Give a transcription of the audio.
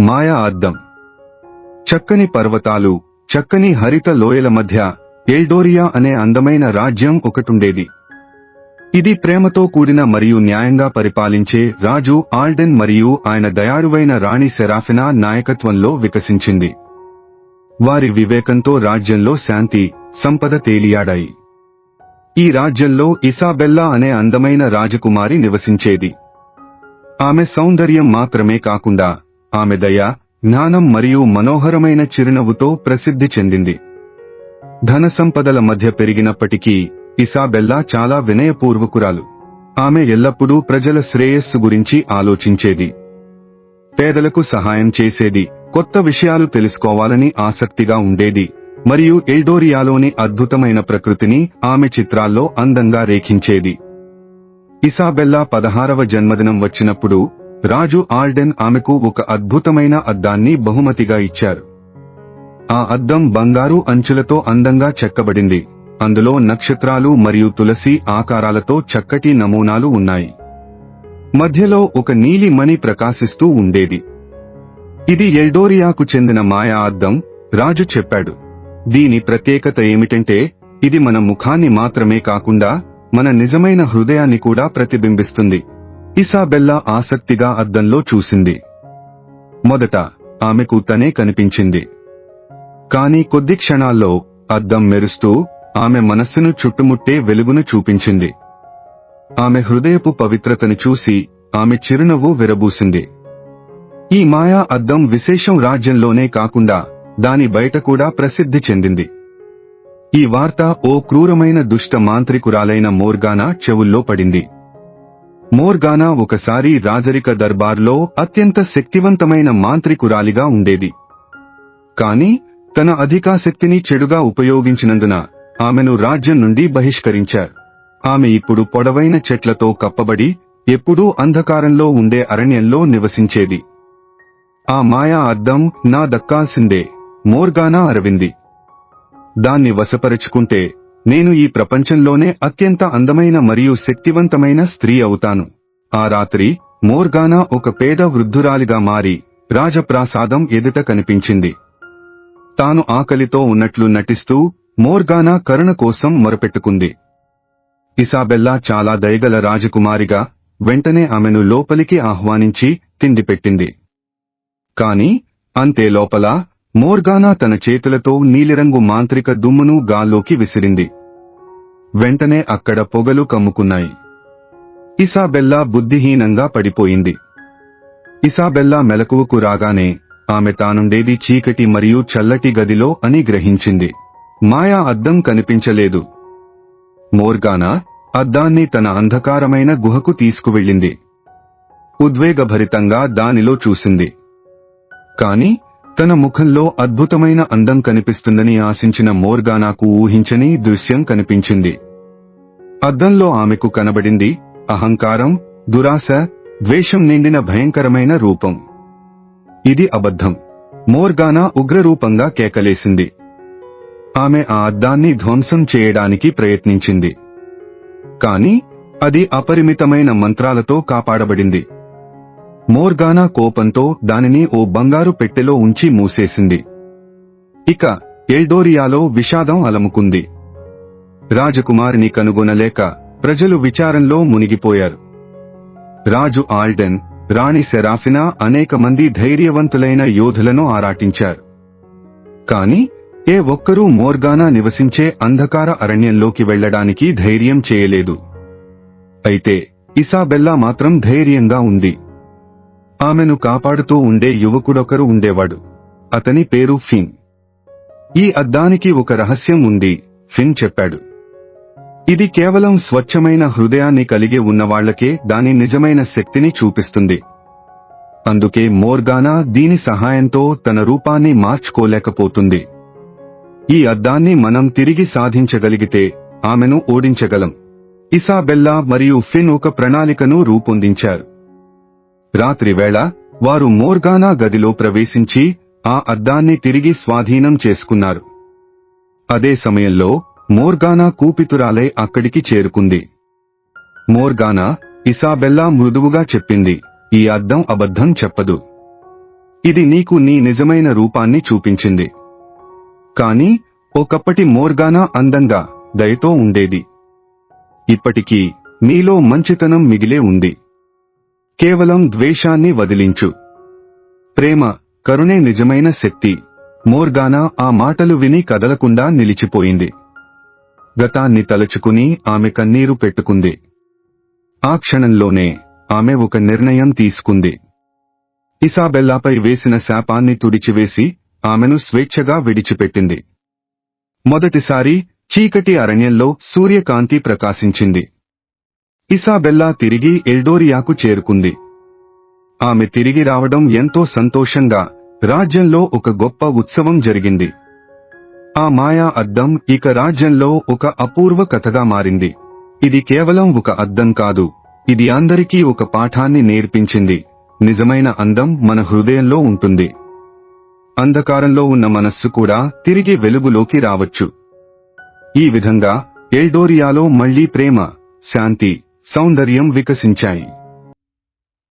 మాయా అద్దం. చక్కని పర్వతాలు చక్కని హరిత లోయల మధ్య ఎల్డోరియా అనే అందమైన రాజ్యం ఒకటుండేది. ఇది ప్రేమతో కూడిన మరియు న్యాయంగా పరిపాలించే రాజు ఆల్డెన్ మరియు ఆయన దయారువైన రాణి సెరాఫినా నాయకత్వంలో వికసించింది. వారి వివేకంతో రాజ్యంలో శాంతి సంపద తేలియాడాయి. ఈ రాజ్యంలో ఇసాబెల్లా అనే అందమైన రాజకుమారి నివసించేది. ఆమె సౌందర్యం మాత్రమే కాకుండా ఆమె దయ జ్ఞానం మరియు మనోహరమైన చిరునవ్వుతో ప్రసిద్ధి చెందింది. ధన సంపదల మధ్య పెరిగినప్పటికీ ఇసాబెల్లా చాలా వినయపూర్వకురాలు. ఆమె ఎల్లప్పుడూ ప్రజల శ్రేయస్సు గురించి ఆలోచించేది. పేదలకు సహాయం చేసేది కొత్త విషయాలు తెలుసుకోవాలని ఆసక్తిగా ఉండేది మరియు ఎల్డోరియాలోని అద్భుతమైన ప్రకృతిని ఆమె చిత్రాల్లో అందంగా రేఖించేది. ఇసాబెల్లా పదహారవ జన్మదినం వచ్చినప్పుడు రాజు ఆల్డెన్ ఆమెకు ఒక అద్భుతమైన అద్దాన్ని బహుమతిగా ఇచ్చారు. ఆ అద్దం బంగారు అంచులతో అందంగా చెక్కబడింది. అందులో నక్షత్రాలు మరియు తులసి ఆకారాలతో చక్కటి నమూనాలు ఉన్నాయి. మధ్యలో ఒక నీలి మణి ప్రకాశిస్తూ ఉండేది. ఇది ఎల్డోరియాకు చెందిన మాయా అద్దం రాజు చెప్పాడు. దీని ప్రత్యేకత ఏమిటంటే ఇది మన ముఖాన్ని మాత్రమే కాకుండా మన నిజమైన హృదయాన్ని కూడా ప్రతిబింబిస్తుంది. ఇసాబెల్లా ఆసక్తిగా అద్దంలో చూసింది. మొదట ఆమెకు తనే కనిపించింది. కాని కొద్ది క్షణాల్లో అద్దం మెరుస్తూ ఆమె మనస్సును చుట్టుముట్టే వెలుగును చూపించింది. ఆమె హృదయపు పవిత్రతను చూసి ఆమె చిరునవ్వు విరబూసింది. ఈ మాయా అద్దం విశేషం రాజ్యంలోనే కాకుండా దాని బయట కూడా ప్రసిద్ధి చెందింది. ఈ వార్త ఓ క్రూరమైన దుష్ట మాంత్రికురాలైన మోర్గానా చెవుల్లో పడింది. మోర్గానా ఒకసారి రాజరిక దర్బార్లో అత్యంత శక్తివంతమైన మాంత్రికురాలిగా ఉండేది. కాని తన అధికాశక్తిని చెడుగా ఉపయోగించినందున ఆమెను రాజ్యం నుండి బహిష్కరించారు. ఆమె ఇప్పుడు పొడవైన చెట్లతో కప్పబడి ఎప్పుడూ అంధకారంలో ఉండే అరణ్యంలో నివసించేది. ఆ మాయా అద్దం నా దక్కాల్సిందే మోర్గానా అరవింది. దాన్ని వశపరుచుకుంటే నేను ఈ ప్రపంచంలోనే అత్యంత అందమైన మరియు శక్తివంతమైన స్త్రీ అవుతాను. ఆ రాత్రి మోర్గానా ఒక పేద వృద్ధురాలిగా మారి రాజప్రాసాదం ఎదుట కనిపించింది. తాను ఆకలితో ఉన్నట్లు నటిస్తూ మోర్గానా కరుణ కోసం మొరపెట్టుకుంది. ఇసాబెల్లా చాలా దయగల రాజకుమారిగా వెంటనే ఆమెను లోపలికి ఆహ్వానించి తిండి పెట్టింది కాని అంతే లోపల మోర్గానా తన చేతులతో నీలిరంగు మాంత్రిక దుమ్మును గాల్లోకి విసిరింది. వెంటనే అక్కడ పొగలు కమ్ముకున్నాయి. ఇసాబెల్లా బుద్ధిహీనంగా పడిపోయింది. ఇసాబెల్లా మెలకువకు రాగానే ఆమె తానుండేది చీకటి మరియు చల్లటి గదిలో అని గ్రహించింది. మాయా అద్దం కనిపించలేదు. మోర్గానా అద్దాన్ని తన అంధకారమైన గుహకు తీసుకువెళ్ళింది. ఉద్వేగభరితంగా దానిలో చూసింది. కాని తన ముఖంలో అద్భుతమైన అందం కనిపిస్తుందని ఆశించిన మోర్గానాకు ఊహించని దృశ్యం కనిపించింది. అద్దంలో ఆమెకు కనబడింది అహంకారం దురాశ ద్వేషం నిండిన భయంకరమైన రూపం. ఇది అబద్ధం. మోర్గానా ఉగ్రరూపంగా కేకలేసింది. ఆమె ఆ అద్దాన్ని ధ్వంసం చేయడానికి ప్రయత్నించింది. కాని అది అపరిమితమైన మంత్రాలతో కాపాడబడింది. మోర్గానా కోపంతో దానిని ఓ బంగారు పెట్టెలో ఉంచి మూసేసింది. ఇక ఎల్డోరియాలో విషాదం అలముకుంది. రాజకుమారిని కనుగొనలేక ప్రజలు విచారంలో మునిగిపోయారు. రాజు ఆల్డెన్ రాణి సెరాఫినా అనేక మంది ధైర్యవంతులైన యోధులను ఆరాటించారు. కాని ఏ ఒక్కరూ మోర్గానా నివసించే అంధకార అరణ్యంలోకి వెళ్ళడానికి ధైర్యం చేయలేదు. అయితే ఇసాబెల్లా మాత్రం ధైర్యంగా ఉంది. ఆమెను కాపాడుతూ ఉండే యువకుడొకరు ఉండేవాడు. అతని పేరు ఫిన్. ఈ అద్దానికి ఒక రహస్యం ఉంది ఫిన్ చెప్పాడు. ఇది కేవలం స్వచ్ఛమైన హృదయాన్ని కలిగి ఉన్నవాళ్ళకే దాని నిజమైన శక్తిని చూపిస్తుంది. అందుకే మోర్గానా దీని సహాయంతో తన రూపాన్ని మార్చుకోలేకపోతుంది. ఈ అద్దాన్ని మనం తిరిగి సాధించగలిగితే ఆమెను ఓడించగలం. ఇసాబెల్లా మరియు ఫిన్ ఒక ప్రణాళికను రూపొందించారు. రాత్రివేళ వారు మోర్గానా గదిలో ప్రవేశించి ఆ అద్దాన్ని తిరిగి స్వాధీనం చేసుకున్నారు. అదే సమయంలో మోర్గానా కూపితురాలై అక్కడికి చేరుకుంది. మోర్గానా ఇసాబెల్లా మృదువుగా చెప్పింది ఈ అద్దం అబద్ధం చెప్పదు. ఇది నీకు నీ నిజమైన రూపాన్ని చూపించింది. కాని ఒకప్పటి మోర్గానా అందంగా దయతో ఉండేది. ఇప్పటికీ నీలో మంచితనం మిగిలే ఉంది. కేవలం ద్వేషాన్ని వదిలించు. ప్రేమ కరుణే నిజమైన శక్తి. మోర్గానా ఆ మాటలు విని కదలకుండా నిలిచిపోయింది. గతాన్ని తలుచుకుని ఆమె కన్నీరు పెట్టుకుంది. ఆ క్షణంలోనే ఆమె ఒక నిర్ణయం తీసుకుంది. ఇసాబెల్లాపై వేసిన శాపాన్ని తుడిచివేసి ఆమెను స్వేచ్ఛగా విడిచిపెట్టింది. మొదటిసారి చీకటి అరణ్యంలో సూర్యకాంతి ప్రకాశించింది. ఇసాబెల్లా తిరిగి ఎల్డోరియాకు చేరుకుంది. ఆమె తిరిగి రావడం ఎంతో సంతోషంగా రాజ్యంలో ఒక గొప్ప ఉత్సవం జరిగింది. ఆ మాయా అద్దం ఇక రాజ్యంలో ఒక అపూర్వ కథగా మారింది. ఇది కేవలం ఒక అద్దం కాదు ఇది అందరికీ ఒక పాఠాన్ని నేర్పించింది. నిజమైన అందం మన హృదయంలో ఉంటుంది. అంధకారంలో ఉన్న మనస్సు కూడా తిరిగి వెలుగులోకి రావచ్చు. ఈ విధంగా ఎల్డోరియాలో మళ్ళీ ప్రేమ శాంతి సౌందర్యం వికసించాయి.